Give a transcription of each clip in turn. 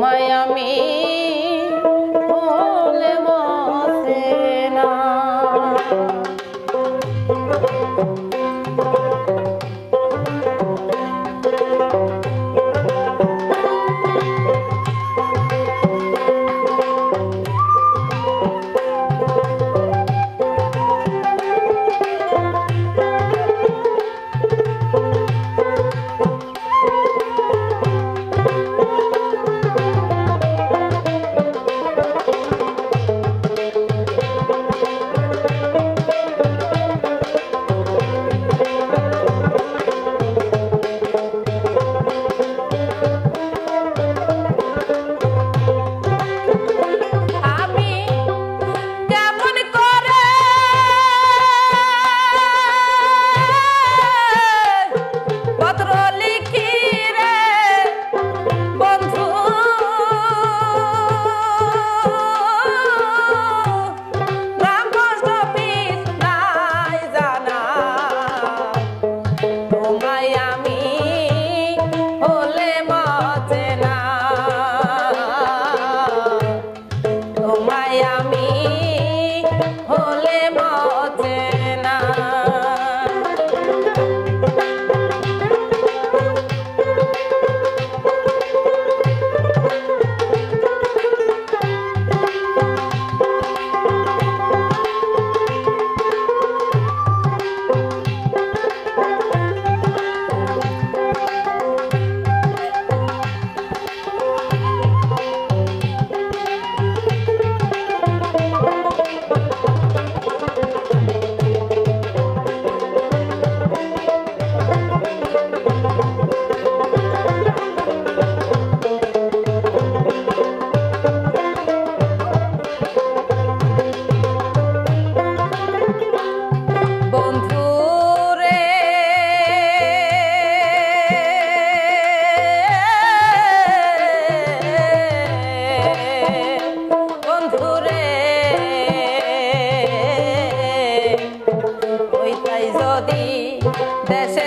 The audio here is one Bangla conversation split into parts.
my uh,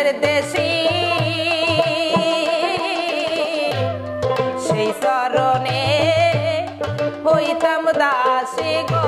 মনের দেশি। সেই চরণে হইতাম দাসী গো।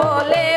বলে